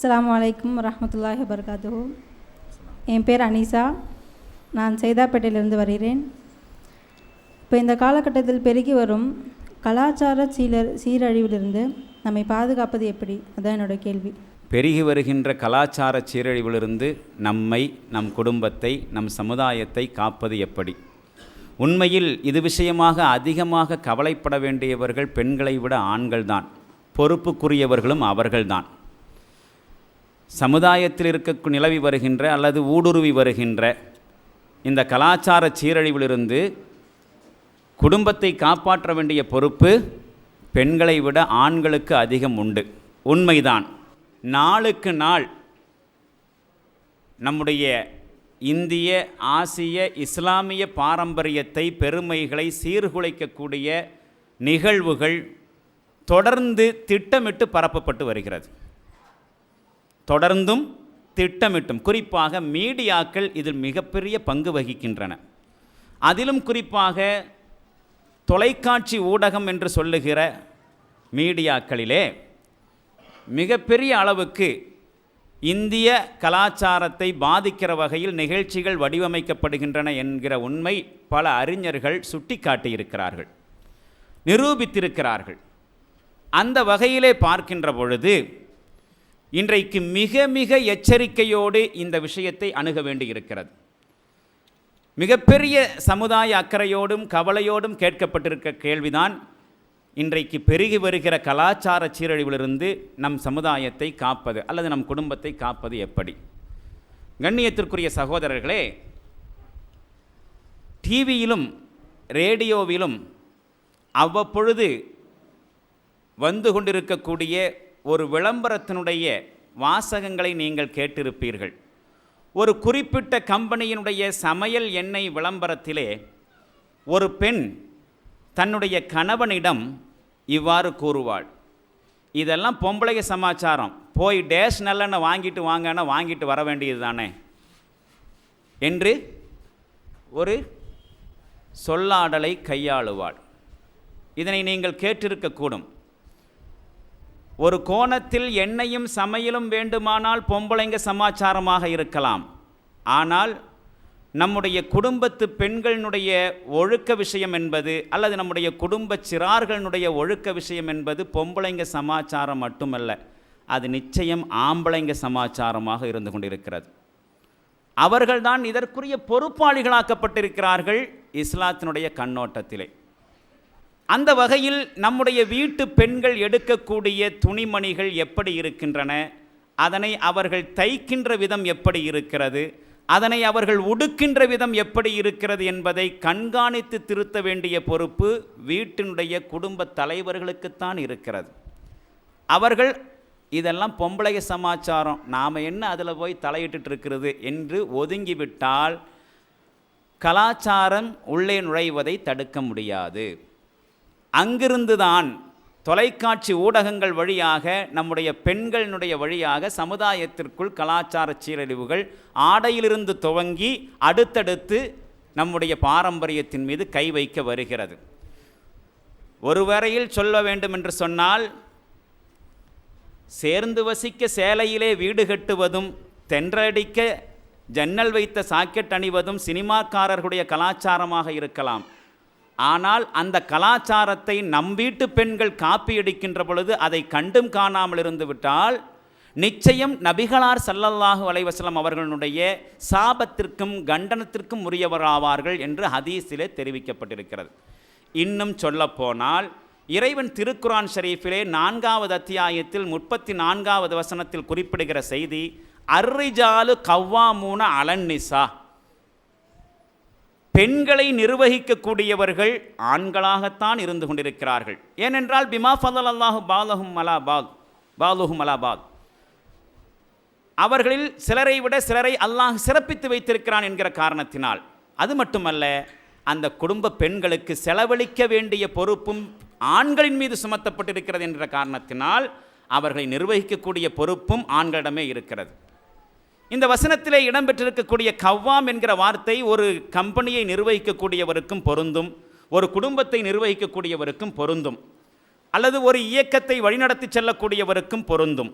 அஸ்லாம் அலைக்கும் வரமத்துல்லாஹி வபர்காத்து என் பேர் அனிசா. நான் சைதாப்பேட்டையிலிருந்து வருகிறேன். இப்போ இந்த காலகட்டத்தில் பெருகி வரும் கலாச்சார சீலர் சீரழிவிலிருந்து நம்மை பாதுகாப்பது எப்படி? அதான் என்னோடய கேள்வி. பெருகி வருகின்ற கலாச்சார சீரழிவிலிருந்து நம்மை நம் குடும்பத்தை நம் சமுதாயத்தை காப்பது எப்படி? உண்மையில் இது விஷயமாக அதிகமாக கவலைப்பட வேண்டியவர்கள் பெண்களை விட ஆண்கள்தான். பொறுப்புக்குரியவர்களும் அவர்கள்தான். சமுதாயத்தில் இருக்க நிலவி வருகின்ற அல்லது ஊடுருவி வருகின்ற இந்த கலாச்சார சீரழிவிலிருந்து குடும்பத்தை காப்பாற்ற வேண்டிய பொறுப்பு பெண்களை விட ஆண்களுக்கு அதிகம் உண்டு. உண்மைதான். நாளுக்கு நாள் நம்முடைய இந்திய ஆசிய இஸ்லாமிய பாரம்பரியத்தை பெருமைகளை சீர்குலைக்கக்கூடிய நிகழ்வுகள் தொடர்ந்து திட்டமிட்டு பரப்பப்பட்டு வருகிறது. தொடர்ந்தும் திட்டமிட்டும். குறிப்பாக மீடியாக்கள் இதில் மிகப்பெரிய பங்கு வகிக்கின்றன. அதிலும் குறிப்பாக தொலைக்காட்சி ஊடகம் என்று சொல்லுகிற மீடியாக்களிலே மிகப்பெரிய அளவுக்கு இந்திய கலாச்சாரத்தை பாதிக்கிற வகையில் நிகழ்ச்சிகள் வடிவமைக்கப்படுகின்றன என்கிற உண்மை பல அறிஞர்கள் சுட்டிக்காட்டியிருக்கிறார்கள். நிரூபித்திருக்கிறார்கள். அந்த வகையிலே பார்க்கின்ற பொழுது இன்றைக்கு மிக மிக எச்சரிக்கையோடு இந்த விஷயத்தை அணுக வேண்டியிருக்கிறது. மிகப்பெரிய சமுதாய அக்கறையோடும் கவலையோடும் கேட்கப்பட்டிருக்க கேள்விதான் இன்றைக்கு பெருகி வருகிற கலாச்சார சீரழிவிலிருந்து நம் சமுதாயத்தை காப்பது அல்லது நம் குடும்பத்தை காப்பது எப்படி? கண்ணியத்திற்குரிய சகோதரர்களே டிவியிலும் ரேடியோவிலும் அவ்வப்பொழுது வந்து கொண்டிருக்கக்கூடிய ஒரு விளம்பரத்தினுடைய வாசகங்களை நீங்கள் கேட்டிருப்பீர்கள். ஒரு குறிப்பிட்ட கம்பெனியினுடைய சமையல் எண்ணெய் விளம்பரத்திலே ஒரு பெண் தன்னுடைய கணவனிடம் இவ்வாறு கூறுவாள். இதெல்லாம் பொம்பளைய சமாச்சாரம். போய் டேஷ் நல்லெண்ணெய் வாங்கிட்டு வாங்கன்னா வாங்கிட்டு வர வேண்டியது தானே? என்று ஒரு சொல்லாடலை கையாளுவாள். இதனை நீங்கள் கேட்டிருக்கக்கூடும். ஒரு கோணத்தில் எண்ணெயும் சமையலும் வேண்டுமானால் பொம்பளைங்க சமாச்சாரமாக இருக்கலாம். ஆனால் நம்முடைய குடும்பத்து பெண்களினுடைய ஒழுக்க விஷயம் என்பது அல்லது நம்முடைய குடும்ப சிறார்களுடைய ஒழுக்க விஷயம் என்பது பொம்பளைங்க சமாச்சாரம் மட்டுமல்ல அது நிச்சயம் ஆம்பளைங்க சமாச்சாரமாக இருந்து கொண்டிருக்கிறது. அவர்கள்தான் இதற்குரிய பொறுப்பாளிகளாக்கப்பட்டிருக்கிறார்கள் இஸ்லாத்தினுடைய கண்ணோட்டத்திலே. அந்த வகையில் நம்முடைய வீட்டு பெண்கள் எடுக்கக்கூடிய துணிமணிகள் எப்படி இருக்கின்றன? அதனை அவர்கள் தைக்கின்ற விதம் எப்படி இருக்கிறது? அதனை அவர்கள் உடுக்கின்ற விதம் எப்படி இருக்கிறது என்பதை கண்காணித்து திருத்த வேண்டிய பொறுப்பு வீட்டினுடைய குடும்ப தலைவர்களுக்குத்தான் இருக்கிறது. அவர்கள் இதெல்லாம் பொம்பளைய சமாச்சாரம். நாம் என்ன அதில் போய் தலையிட்டு இருக்கிறது? என்று ஒதுங்கிவிட்டால் கலாச்சாரம் உள்ளே நுழைவதை தடுக்க முடியாது. அங்கிருந்துதான் தொலைக்காட்சி ஊடகங்கள் வழியாக நம்முடைய பெண்களினுடைய வழியாக சமுதாயத்திற்குள் கலாச்சார சீரழிவுகள் ஆடையிலிருந்து துவங்கி அடுத்தடுத்து நம்முடைய பாரம்பரியத்தின் மீது கை வைக்க வருகிறது. ஒரு வரையில் சொல்ல வேண்டும் என்று சொன்னால் சேர்ந்து வசிக்க சேலையிலே வீடு கட்டுவதும் தென்றடிக்க ஜன்னல் வைத்த சாக்கெட் அணிவதும் சினிமாக்காரர்களுடைய கலாச்சாரமாக இருக்கலாம். ஆனால் அந்த கலாச்சாரத்தை நம் வீட்டு பெண்கள் காப்பியடிக்கின்ற பொழுது அதை கண்டும் காணாமல் இருந்து விட்டால் நிச்சயம் நபிகளார் சல்லல்லாஹு அலைவசலம் அவர்களுடைய சாபத்திற்கும் கண்டனத்திற்கும் உரியவராவார்கள் என்று ஹதீஸிலே தெரிவிக்கப்பட்டிருக்கிறது. இன்னும் சொல்லப்போனால் இறைவன் திருக்குரான் ஷரீஃபிலே நான்காவது அத்தியாயத்தில் முப்பத்தி நான்காவது வசனத்தில் குறிப்பிடுகிற செய்தி அர்ரிஜாலு கவ்வாமூன அலன்னிசா பெண்களை நிர்வகிக்கக்கூடியவர்கள் ஆண்களாகத்தான் இருந்து கொண்டிருக்கிறார்கள். ஏனென்றால் பிமா ஃபதல் அல்லாஹு பாலஹும் மலாபாக் பாலுஹும் மலாபாக் அவர்களில் சிலரை விட சிலரை அல்லாஹ் சிறப்பித்து வைத்திருக்கிறான் என்கிற காரணத்தினால். அது மட்டுமல்ல அந்த குடும்ப பெண்களுக்கு செலவழிக்க வேண்டிய பொறுப்பும் ஆண்களின் மீது சுமத்தப்பட்டிருக்கிறது என்ற காரணத்தினால் அவர்களை நிர்வகிக்கக்கூடிய பொறுப்பும் ஆண்களிடமே இருக்கிறது. இந்த வசனத்திலே இடம்பெற்றிருக்கக்கூடிய கவ்வாம் என்கிற வார்த்தை ஒரு கம்பெனியை நிர்வகிக்கக்கூடியவருக்கும் பொருந்தும் ஒரு குடும்பத்தை நிர்வகிக்கக்கூடியவருக்கும் பொருந்தும் அல்லது ஒரு இயக்கத்தை வழிநடத்தி செல்லக்கூடியவருக்கும் பொருந்தும்.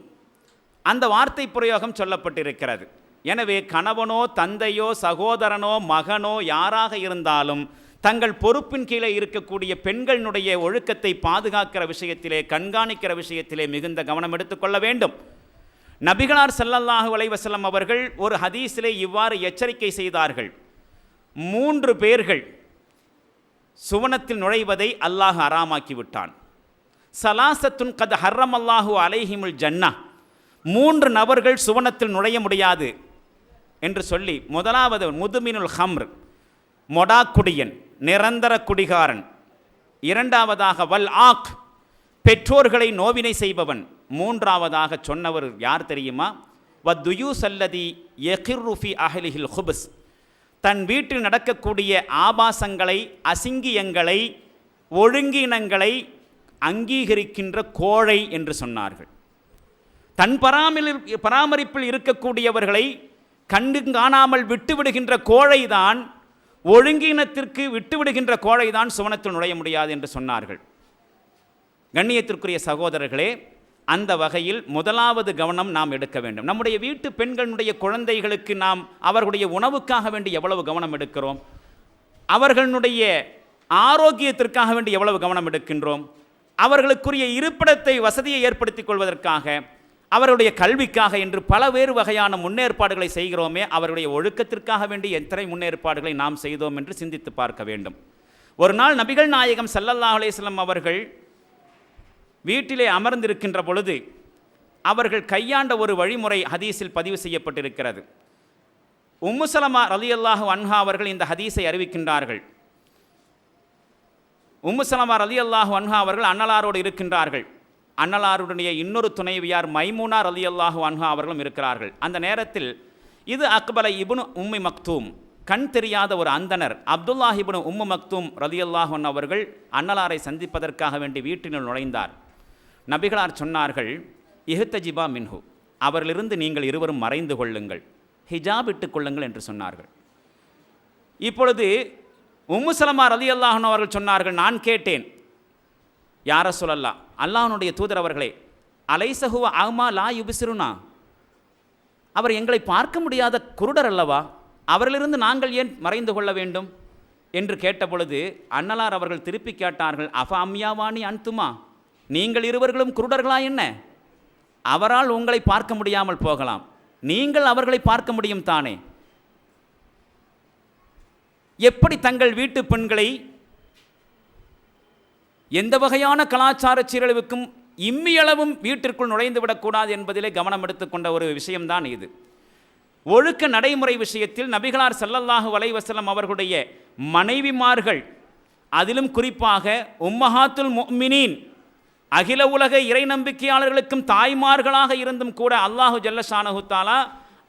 அந்த வார்த்தை பிரயோகம் சொல்லப்பட்டிருக்கிறது. எனவே கணவனோ தந்தையோ சகோதரனோ மகனோ யாராக இருந்தாலும் தங்கள் பொறுப்பின் கீழே இருக்கக்கூடிய பெண்களினுடைய ஒழுக்கத்தை பாதுகாக்கிற விஷயத்திலே கண்காணிக்கிற விஷயத்திலே மிகுந்த கவனம் எடுத்துக்கொள்ள வேண்டும். நபிகளார் செல்லல்லாஹு வலைவசல்லம் அவர்கள் ஒரு ஹதீஸிலே இவ்வாறு எச்சரிக்கை செய்தார்கள். மூன்று பேர்கள் சுவனத்தில் நுழைவதை அல்லாஹ் அறாமாக்கி விட்டான். சலாசத்துன் கத் ஹர்ரம் அல்லாஹு அலைஹிமுல் ஜன்னா. மூன்று நபர்கள் சுவனத்தில் நுழைய முடியாது என்று சொல்லி முதலாவது முதுமினுல் ஹம்ர் மொடாக்குடியன் நிரந்தர குடிகாரன். இரண்டாவதாக வல் ஆக் பெற்றோர்களை நோவினை செய்பவன். மூன்றாவதாக சொன்னவர் யார் தெரியுமா? வத்துயூ சல்லதி எஹிர்ருஃபி அஹ்லிஹில் ஹுபஸ். தன் வீட்டில் நடக்கக்கூடிய ஆபாசங்களை அசிங்கியங்களை ஒழுங்கினங்களை அங்கீகரிக்கின்ற கோழை என்று சொன்னார்கள். தன் பராமில் பராமரிப்பில் இருக்கக்கூடியவர்களை கண்டு காணாமல் விட்டுவிடுகின்ற கோழைதான் ஒழுங்கினத்திற்கு விட்டுவிடுகின்ற கோழைதான் சுவனத்தில் நுழைய முடியாது என்று சொன்னார்கள். கண்ணியத்திற்குரிய சகோதரர்களே அந்த வகையில் முதலாவது கவனம் நாம் எடுக்க வேண்டும். நம்முடைய வீட்டு பெண்களுடைய குழந்தைகளுக்கு நாம் அவர்களுடைய உணவுக்காக வேண்டி எவ்வளவு கவனம் எடுக்கிறோம்? அவர்களுடைய ஆரோக்கியத்திற்காக வேண்டி எவ்வளவு கவனம் எடுக்கின்றோம்? அவர்களுக்குரிய இருப்பிடத்தை வசதியை ஏற்படுத்திக் கொள்வதற்காக அவருடைய கல்விக்காக என்று பல வேறு வகையான முன்னேற்பாடுகளை செய்கிறோமே அவருடைய ஒழுக்கத்திற்காக வேண்டி எத்தனை முன்னேற்பாடுகளை நாம் செய்தோம் என்று சிந்தித்து பார்க்க வேண்டும். ஒரு நாள் நபிகள் நாயகம் ஸல்லல்லாஹு அலேஸ்லம் அவர்கள் வீட்டிலே அமர்ந்திருக்கின்ற பொழுது அவர்கள் கையாண்ட ஒரு வழிமுறை ஹதீஸில் பதிவு செய்யப்பட்டிருக்கிறது. உம்முசலமா ரலியல்லாஹு அன்ஹா அவர்கள் இந்த ஹதீஸை அறிவிக்கின்றார்கள். உம்முசலமா ரலியல்லாஹு அன்ஹா அவர்கள் அன்னலாரோடு இருக்கின்றார்கள். அன்னலாருடைய இன்னொரு துணைவியார் மைமூனா ரலியல்லாஹு அன்ஹா அவர்களும் இருக்கிறார்கள். அந்த நேரத்தில் இது அக்பலை இபுனு உம்மி மக்தூம் கண் தெரியாத ஒரு அந்தனர் அப்துல்லாஹ் உம்மு மக்தூம் ரலியல்லாஹு அவர்கள் அன்னலாரை சந்திப்பதற்காக வேண்டி வீட்டினுள் நுழைந்தார். நபிகளார் சொன்னார்கள் இஹுத்தஜிபா மின்ஹு. அவரிலிருந்து நீங்கள் இருவரும் மறைந்து கொள்ளுங்கள். ஹிஜாப் இட்டுக் கொள்ளுங்கள் என்று சொன்னார்கள். இப்பொழுது உம்மு ரதி அல்லாஹன் அவர்கள் சொன்னார்கள் நான் கேட்டேன். யார சொல்லல்லா அல்லாஹனுடைய தூதர் அவர்களே அலைசகுவ ஆமா லா யுபிசிறுனா அவர் எங்களை பார்க்க முடியாத குருடர் அல்லவா? அவரிலிருந்து நாங்கள் ஏன் மறைந்து கொள்ள வேண்டும்? என்று கேட்டபொழுது அன்னலார் அவர்கள் திருப்பி கேட்டார்கள் அஃப அம்யாவாணி அன்துமா? நீங்கள் இருவர்களும் குருடர்களா என்ன? அவரால் உங்களை பார்க்க முடியாமல் போகலாம். நீங்கள் அவர்களை பார்க்க முடியும் தானே? எப்படி தங்கள் வீட்டு பெண்களை எந்த வகையான கலாச்சார சீரழிவுக்கும் இம்மியளவும் வீட்டிற்குள் நுழைந்து விடக்கூடாது என்பதிலே கவனம் எடுத்துக்கொண்ட ஒரு விஷயம்தான் இது. ஒழுக்க நடைமுறை விஷயத்தில் நபிகளார் செல்லல்லாஹு வலைவசலம் அவர்களுடைய மனைவிமார்கள் அதிலும் குறிப்பாக உம்மஹாத்துல் மொமினின் அகில உலக இறை நம்பிக்கையாளர்களுக்கும் தாய்மார்களாக இருந்தும் கூட அல்லாஹு ஜல்லஷானஹு தாலா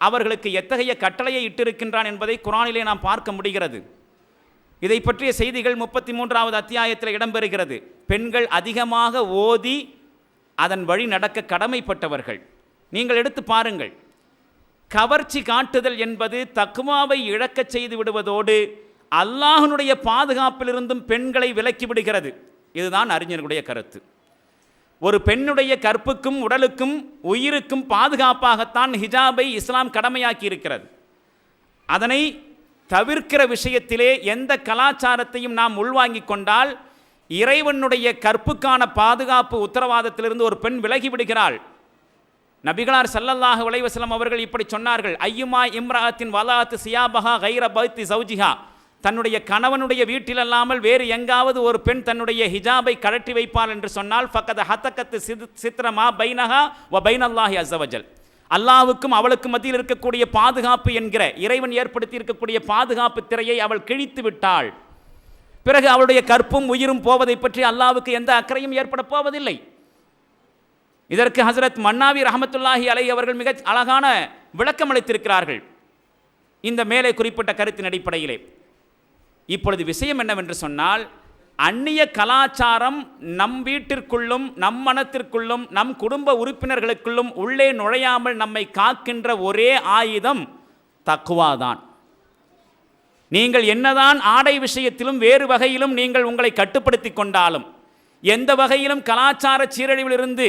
அவர்களுக்கு எத்தகைய கட்டளையை இட்டிருக்கின்றான் என்பதை குரானிலே நாம் பார்க்க முடிகிறது. இதை பற்றிய செய்திகள் முப்பத்தி மூன்றாவது அத்தியாயத்தில் இடம்பெறுகிறது. பெண்கள் அதிகமாக ஓதி அதன் வழி நடக்க கடமைப்பட்டவர்கள். நீங்கள் எடுத்து பாருங்கள். கவர்ச்சி காட்டுதல் என்பது தக்குமாவை இழக்கச் செய்து விடுவதோடு அல்லாஹனுடைய பாதுகாப்பிலிருந்தும் பெண்களை விலக்கி விடுகிறது. இதுதான் அறிஞர்களுடைய கருத்து. ஒரு பெண்ணுடைய கற்புக்கும் உடலுக்கும் உயிருக்கும் பாதுகாப்பாகத்தான் ஹிஜாபை இஸ்லாம் கடமையாக்கி இருக்கிறது அதனை தவிர்க்கிற விஷயத்திலே எந்த கலாச்சாரத்தையும் நாம் உள்வாங்கிக் கொண்டால் இறைவனுடைய கற்புக்கான பாதுகாப்பு உத்தரவாதத்திலிருந்து ஒரு பெண் விலகி விடுகிறாள். நபிகளார் ஸல்லல்லாஹு உலைவசலம் அவர்கள் இப்படி சொன்னார்கள். ஐயுமா இம்ராத்தின் வலாத்து சியாபஹா கைர பக்தி சௌஜிஹா. தன்னுடைய கணவனுடைய வீட்டில் அல்லாமல் வேறு எங்காவது ஒரு பெண் தன்னுடைய ஹிஜாபை கழட்டி வைப்பாள் என்று சொன்னால் ஃபக்கத ஹத்தக்கத்து சித் சித்திரமா பைனஹா வ பைனல்லாஹி அசவஜல் அல்லாவுக்கும் அவளுக்கு மத்தியில் இருக்கக்கூடிய பாதுகாப்பு என்கிற இறைவன் ஏற்படுத்தி இருக்கக்கூடிய பாதுகாப்பு திரையை அவள் கிழித்து விட்டாள். பிறகு அவளுடைய கற்பும் உயிரும் போவதை பற்றி அல்லாவுக்கு எந்த அக்கறையும் ஏற்பட போவதில்லை. இதற்கு ஹசரத் மன்னாவி ரஹமத்துல்லாஹி அலை அவர்கள் மிக அழகான விளக்கம் அளித்திருக்கிறார்கள். இந்த மேலே குறிப்பிட்ட கருத்தின் அடிப்படையிலே. இப்பொழுது விஷயம் என்னவென்று சொன்னால் அந்நிய கலாச்சாரம் நம் வீட்டிற்குள்ளும் நம் மனத்திற்குள்ளும் நம் குடும்ப உறுப்பினர்களுக்குள்ளும் உள்ளே நுழையாமல் நம்மை காக்கின்ற ஒரே ஆயுதம் தக்குவாதான். நீங்கள் என்னதான் ஆடை விஷயத்திலும் வேறு வகையிலும் நீங்கள் உங்களை கட்டுப்படுத்தி கொண்டாலும் எந்த வகையிலும் கலாச்சார சீரழிவிலிருந்து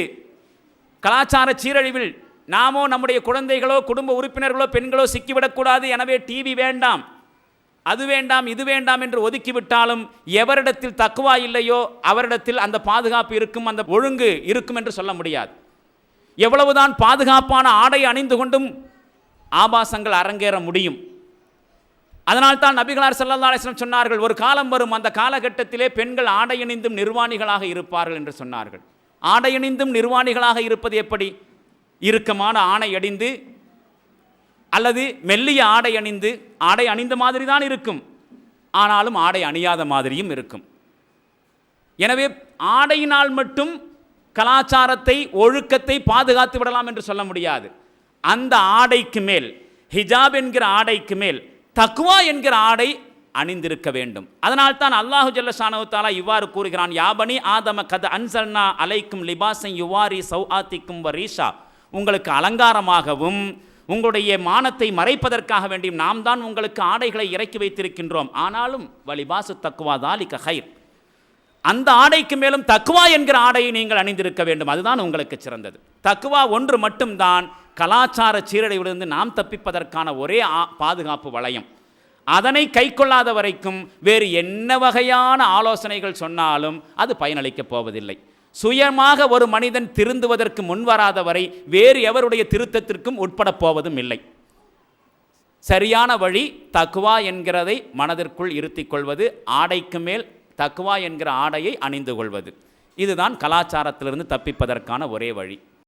கலாச்சார சீரழிவில் நாமோ நம்முடைய குழந்தைகளோ குடும்ப உறுப்பினர்களோ பெண்களோ சிக்கிவிடக்கூடாது. எனவே டிவி வேண்டாம். அது வேண்டாம் இது வேண்டாம் என்று ஒதுக்கிவிட்டாலும் எவரிடத்தில் தக்குவா இல்லையோ அவரிடத்தில் அந்த பாதுகாப்பு இருக்கும் அந்த ஒழுங்கு இருக்கும் என்று சொல்ல முடியாது. எவ்வளவுதான் பாதுகாப்பான ஆடை அணிந்து கொண்டும் ஆபாசங்கள் அரங்கேற முடியும். அதனால்தான் நபிகளார் ஸல்லல்லாஹு அலைஹி சொன்னார்கள் ஒரு காலம் வரும் அந்த காலகட்டத்திலே பெண்கள் ஆடையணிந்தும் நிர்வாணிகளாக இருப்பார்கள் என்று சொன்னார்கள். ஆடையணிந்தும் நிர்வாணிகளாக இருப்பது எப்படி? இறுக்கமான ஆணை அணிந்து அல்லது மெல்லிய ஆடை அணிந்து ஆடை அணிந்த மாதிரி தான் இருக்கும். ஆனாலும் ஆடை அணியாத மாதிரியும் இருக்கும். எனவே ஆடையினால் மட்டும் கலாச்சாரத்தை ஒழுக்கத்தை பாதுகாத்து விடலாம் என்று சொல்ல முடியாது. அந்த ஆடைக்கு மேல் ஹிஜாப் என்கிற ஆடைக்கு மேல் தக்குவா என்கிற ஆடை அணிந்திருக்க வேண்டும். அதனால் தான் அல்லாஹு ஜல்ல சானவத்தாலா இவ்வாறு கூறுகிறான் யாபனி ஆதம கத அன்சல்னா அலைக்கும் லிபாசன் யுவாரி சௌ ஆத்திக்கும் வரீஷா உங்களுக்கு அலங்காரமாகவும் உங்களுடைய மானத்தை மறைப்பதற்காக வேண்டியும் நாம் தான் உங்களுக்கு ஆடைகளை இறக்கி வைத்திருக்கின்றோம். ஆனாலும் வலிபாசு தக்குவா தாலி ஹைர். அந்த ஆடைக்கு மேலும் தக்குவா என்கிற ஆடையை நீங்கள் அணிந்திருக்க வேண்டும். அதுதான் உங்களுக்கு சிறந்தது. தக்குவா ஒன்று மட்டும்தான் கலாச்சார சீரடைவிலிருந்து நாம் தப்பிப்பதற்கான ஒரே ஆ- பாதுகாப்பு வளையம். அதனை கைக்கொள்ளாத வரைக்கும் வேறு என்ன வகையான ஆலோசனைகள் சொன்னாலும் அது பயனளிக்கப் போவதில்லை. சுயமாக ஒரு மனிதன் திருந்துவதற்கு முன்வராத வரை வேறு எவருடைய திருத்தத்திற்கும் உட்படப் போவதும் இல்லை. சரியான வழி தக்குவா என்கிறதை மனதிற்குள் இருத்திக் கொள்வது ஆடைக்கு மேல் தக்குவா என்கிற ஆடையை அணிந்து கொள்வது. இதுதான் கலாச்சாரத்திலிருந்து தப்பிப்பதற்கான ஒரே வழி.